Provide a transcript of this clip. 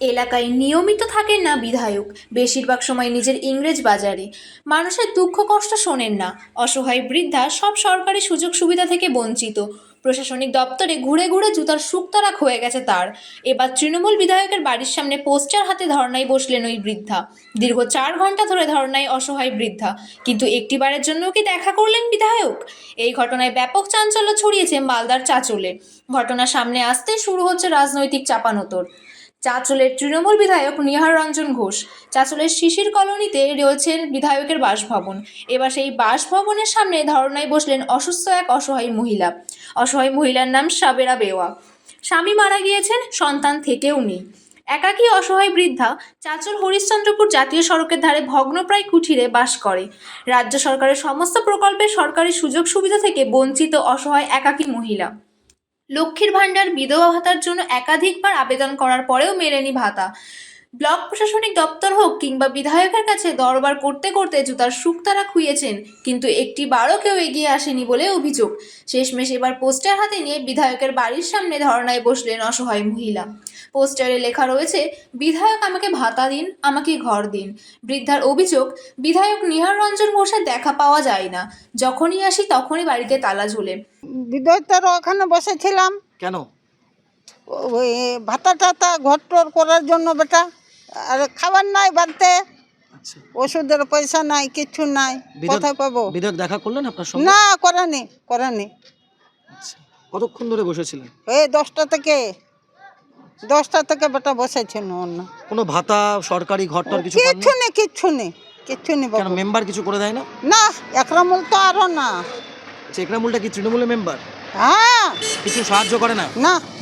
এলাকায় নিয়মিত থাকেন না বিধায়ক। বেশিরভাগ সময় নিজের ইংরেজ বাজারে। মানুষের দুঃখ কষ্ট শোনেন না। অসহায় বৃদ্ধা সব সরকারি সুযোগ সুবিধা থেকে বঞ্চিত। প্রশাসনিক দপ্তরে ঘুরে ঘুরে জুতার শুকতারাক হয়ে গেছে তার। এবার তৃণমূল বিধায়কের বাড়ির সামনে পোস্টার হাতে ধর্নায় বসলেন ওই বৃদ্ধা। দীর্ঘ চার ঘণ্টা ধরে ধর্নায় অসহায় বৃদ্ধা। কিন্তু একটিবারের জন্য কি দেখা করলেন বিধায়ক? এই ঘটনায় ব্যাপক চাঞ্চল্য ছড়িয়েছে মালদার চাচলে। ঘটনা সামনে আসতে শুরু হচ্ছে রাজনৈতিক চাপানোতর। চাঁচলের তৃণমূল বিধায়ক নিহার রঞ্জন ঘোষ। চাঁচলের শিশির কলোনিতে রয়েছেন বিধায়কের বাসভবন। এবার সেই বাসভবনের সামনে ধর্নায় বসলেন অসুস্থ এক অসহায় মহিলা। অসহায় মহিলার নাম সাবেরা বেওয়া। স্বামী মারা গিয়েছেন, সন্তান থেকেও নেই। একাকী অসহায় বৃদ্ধা চাঁচল হরিশ্চন্দ্রপুর জাতীয় সড়কের ধারে ভগ্নপ্রায় কুঠিরে বাস করে। রাজ্য সরকারের সমস্ত প্রকল্পের সরকারি সুযোগ সুবিধা থেকে বঞ্চিত অসহায় একাকী মহিলা। লক্ষ্মীর ভাণ্ডার বিধবা ভাতার জন্য একাধিকবার আবেদন করার পরেও মেলেনি ভাতা। ব্লক প্রশাসনিক দপ্তর হোক কিংবা বিধায়কের কাছে দরবার করতে করতে জুতার শুকতারা খুইয়েছেন কিন্তু একটি বারও কেউ এগিয়ে আসেনি বলে অভিযোগ। শেষমেশ এবার পোস্টার হাতে নিয়ে বিধায়কের বাড়ির সামনে ধর্নায় বসলেন অসহায় মহিলা। পোস্টারে লেখা রয়েছে বিধায়ক আমাকে ভাতা দিন আমাকে ঘর দিন। বৃদ্ধার অভিযোগ বিধায়ক নিহার রঞ্জন ঘোষের দেখা পাওয়া যায় না। যখনই আসি তখনই বাড়িতে তালা ঝুলে। বিদ্যুতের ওখানে বসেছিলাম। কেন? ভাতা টাতা ঘর টর করার জন্য বেটা। আর খাবার নাই বাড়িতে। আচ্ছা। ওষুধের পয়সা নাই কিচ্ছু নাই। কোথায় পাবো বিধায়ক দেখা করলেন আপনার সঙ্গে? না করেনি করেনি। আচ্ছা। কতক্ষণ ধরে বসেছিলেন? এই দশটা থেকে দশটা থেকে বেটা বসেছিল অন্য। কোনো ভাতা সরকারি ঘরটার কিছু পাননি? কিচ্ছু নেই কিচ্ছু নেই কিচ্ছু নেই কেন মেম্বার কিছু করে দেয় না? না একরামুল তো আরও না। আচ্ছা একরামুলটা কি তৃণমূলের মেম্বার হ্যাঁ। কিছু সাহায্য করে না? না।